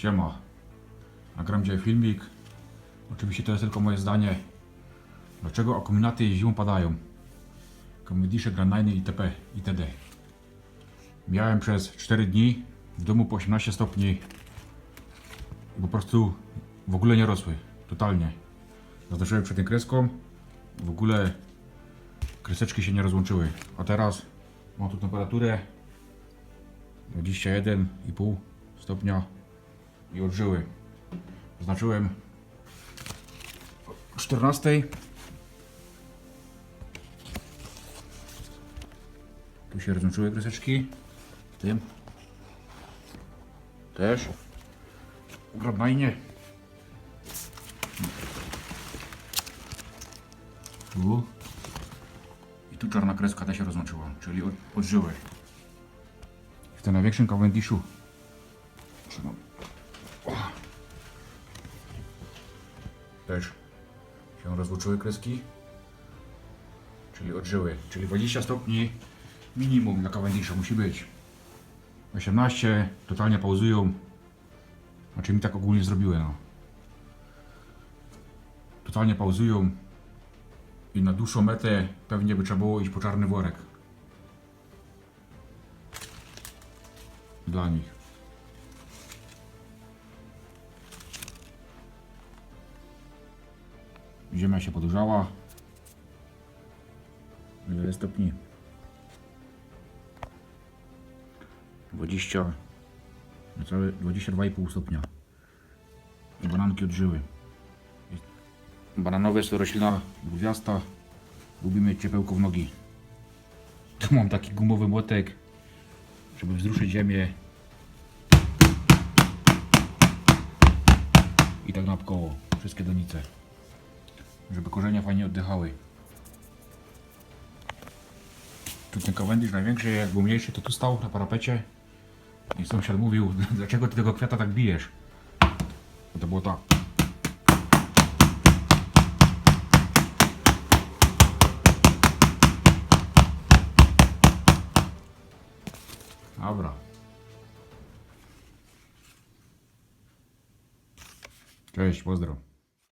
Siema. Nagram dzisiaj filmik. Oczywiście to jest tylko moje zdanie. Dlaczego akumulaty zimą padają? Komedisze granajny itp. itd. Miałem przez 4 dni w domu po 18 stopni po prostu w ogóle nie rosły. Totalnie. Zaznaczyłem przed tą kreską. W ogóle kreseczki się nie rozłączyły. A teraz mam tu temperaturę 21,5 stopnia i odżyły. Zaznaczyłem o 14. Tu się rozłączyły kreseczki. Tym. Też. Grabnajnie. Tu. I tu czarna kreska też się rozłączyła, czyli od, odżyły. W tym największym Cavendishu trzymam. Też się rozłączyły kreski, czyli odżyły, czyli 20 stopni minimum dla Cavendisha musi być. 18 totalnie pauzują, znaczy mi tak ogólnie zrobiły no. Totalnie pauzują i na dłuższą metę pewnie by trzeba było iść po czarny worek. Dla nich. Ziemia się podgrzała. Ile stopni? 20 niecałe 22,5 stopnia. I bananki odżyły. Bananowe jest to roślina gwiazda. Lubi mieć ciepełko w nogi. Tu mam taki gumowy młotek, żeby wzruszyć ziemię. I tak naokoło. Wszystkie donice. Żeby korzenie fajnie oddychały. Tu ten kawędysz największy, jak był mniejszy, to tu stał na parapecie. I sąsiad mówił, dlaczego ty tego kwiata tak bijesz? To było tak. Dobra. Cześć, pozdro.